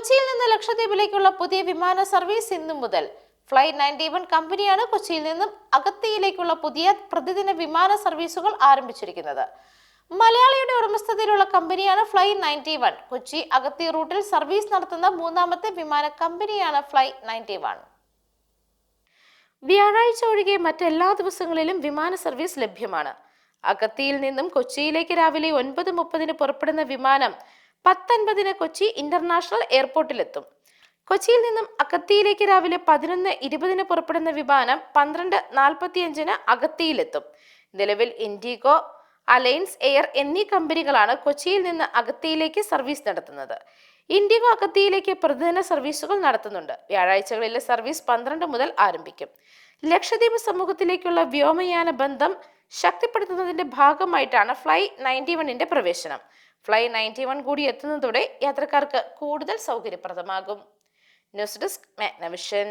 കൊച്ചിയിൽ നിന്ന് ലക്ഷദ്വീപിലേക്കുള്ള പുതിയ വിമാന സർവീസ് ഇന്നു മുതൽ. ഫ്ലൈ നയന്റി വൺ കമ്പനിയാണ് കൊച്ചിയിൽ നിന്നും അഗത്തിയിലേക്കുള്ള പുതിയ പ്രതിദിന വിമാന സർവീസുകൾ ആരംഭിച്ചിരിക്കുന്നത്. മലയാളിയുടെ ഉടമസ്ഥതയിലുള്ള കമ്പനിയാണ് fly ninety one. Kochi Agatti റൂട്ടിൽ സർവീസ് നടത്തുന്ന മൂന്നാമത്തെ വിമാന കമ്പനിയാണ് ഫ്ലൈ നയന്റി വൺ. വ്യാഴാഴ്ച ഒഴികെ മറ്റെല്ലാ ദിവസങ്ങളിലും വിമാന സർവീസ് ലഭ്യമാണ്. അഗത്തിയിൽ നിന്നും കൊച്ചിയിലേക്ക് രാവിലെ ഒൻപത് മുപ്പതിന് പുറപ്പെടുന്ന വിമാനം പത്തൊൻപതിന് കൊച്ചി ഇന്റർനാഷണൽ എയർപോർട്ടിലെത്തും. കൊച്ചിയിൽ നിന്നും അകത്തിയിലേക്ക് രാവിലെ പതിനൊന്ന് ഇരുപതിന് പുറപ്പെടുന്ന വിമാനം പന്ത്രണ്ട് നാൽപ്പത്തിയഞ്ചിന് അകത്തിയിലെത്തും നിലവിൽ ഇൻഡിഗോ അലയൻസ് എയർ എന്നീ കമ്പനികളാണ് കൊച്ചിയിൽ നിന്ന് അകത്തിയിലേക്ക് സർവീസ് നടത്തുന്നത്. ഇൻഡിഗോ അകത്തിയിലേക്ക് പ്രതിദിന സർവീസുകൾ നടത്തുന്നുണ്ട്. വ്യാഴാഴ്ചകളിലെ സർവീസ് പന്ത്രണ്ട് മുതൽ ആരംഭിക്കും. ലക്ഷദ്വീപ് സമൂഹത്തിലേക്കുള്ള വ്യോമയാന ബന്ധം ശക്തിപ്പെടുത്തുന്നതിന്റെ ഭാഗമായിട്ടാണ് ഫ്ലൈ നയന്റി വണ്ണിന്റെ പ്രവേശനം. ഫ്ലൈ നയന്റി വൺ കൂടി എത്തുന്നതോടെ യാത്രക്കാർക്ക് കൂടുതൽ സൗകര്യപ്രദമാകും. News desk Magnavision